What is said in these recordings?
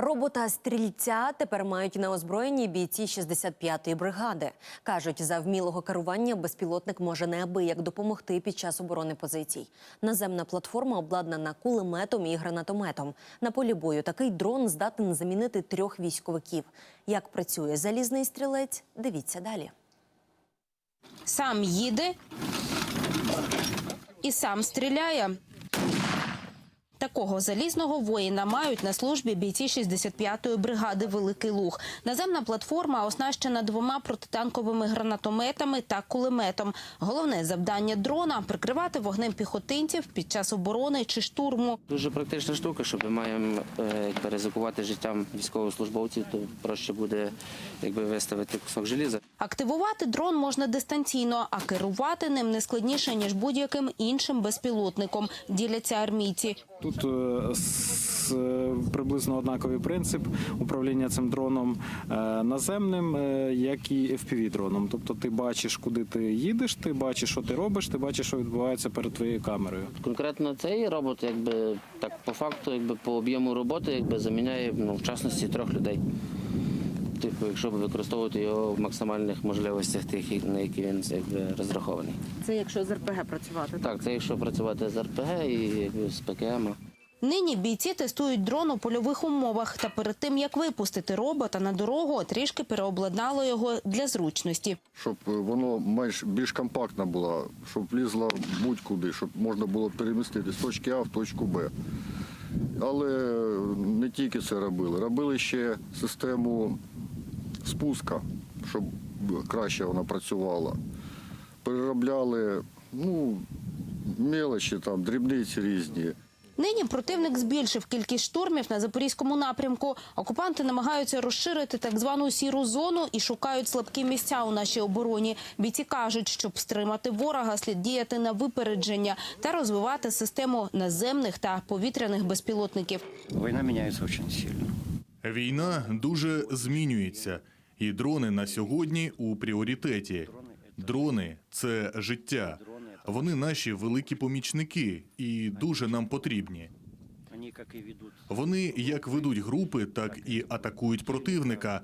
Робота стрільця тепер мають на озброєнні бійці 65-ї бригади. кажуть, за вмілого керування безпілотник може неабияк допомогти під час оборони позицій. Наземна платформа обладнана кулеметом і гранатометом. На полі бою такий дрон здатен замінити трьох військовиків. Як працює залізний стрілець? Дивіться далі. Сам їде і сам стріляє. Такого залізного воїна мають на службі бійці 65-ї бригади Великий Луг. Наземна платформа оснащена двома протитанковими гранатометами та кулеметом. Головне завдання дрона прикривати вогнем піхотинців під час оборони чи штурму. Дуже практична штука, що ми маємо е, якби, ризикувати життям військовослужбовців, то проще буде якби, виставити кусок желіза. Активувати дрон можна дистанційно, а керувати ним не складніше ніж будь-яким іншим безпілотником. Діляться армійці. Тут е, е, приблизно однаковий принцип управління цим дроном е, наземним, як і fpv дроном. Тобто ти бачиш, куди ти їдеш, ти бачиш, що ти робиш, ти бачиш, що відбувається перед твоєю камерою. Конкретно цей робот, якби так по факту, якби по об'єму роботи, якби заміняє ну, в частності трьох людей. Типу, якщо використовувати його в максимальних можливостях, тих, на які він якби, розрахований. Це якщо з РПГ працювати. Так, це якщо працювати з РПГ і якби, з ПКМ. Нині бійці тестують дрон у польових умовах. Та перед тим як випустити робота на дорогу, трішки переобладнало його для зручності. щоб е, воно менш більш компактно було, щоб влізло будь-куди, щоб можна було перемістити з точки А в точку Б. Але не тільки це робили. Робили ще систему спуска, щоб краще вона працювала. Переробляли ну, мелочі, там, дрібниці різні. Нині противник збільшив кількість штурмів на запорізькому напрямку. Окупанти намагаються розширити так звану сіру зону і шукають слабкі місця у нашій обороні. Бійці кажуть, щоб стримати ворога, слід діяти на випередження та розвивати систему наземних та повітряних безпілотників. Война меняется очень сильно. Війна дуже змінюється, і дрони на сьогодні у пріоритеті. Дрони це життя. Вони наші великі помічники і дуже нам потрібні. Вони як ведуть групи, так і атакують противника,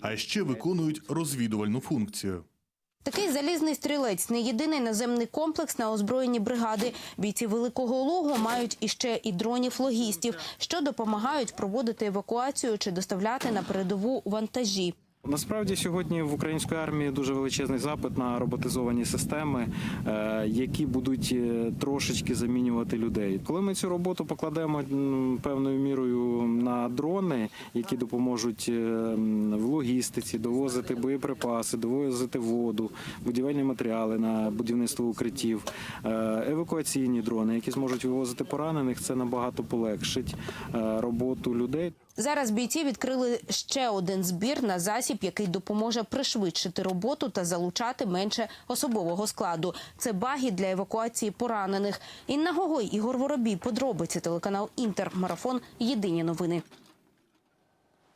а ще виконують розвідувальну функцію. Такий залізний стрілець не єдиний наземний комплекс на озброєнні бригади. Бійці великого лугу мають іще і дронів-логістів, що допомагають проводити евакуацію чи доставляти на передову вантажі. Насправді сьогодні в української армії дуже величезний запит на роботизовані системи, е, які будуть е, трошечки замінювати людей. Коли ми цю роботу покладемо певною мірою на дрони, які допоможуть е, в логістиці довозити боєприпаси, довозити воду, будівельні матеріали на будівництво укриттів, евакуаційні дрони, які зможуть вивозити поранених, це набагато полегшить роботу людей. Зараз бійці відкрили ще один збір на засіб, який допоможе пришвидшити роботу та залучати менше особового складу. Це баги для евакуації поранених. Інна Гогой, Ігор Воробій, подробиці телеканал Інтер. Марафон. Єдині новини.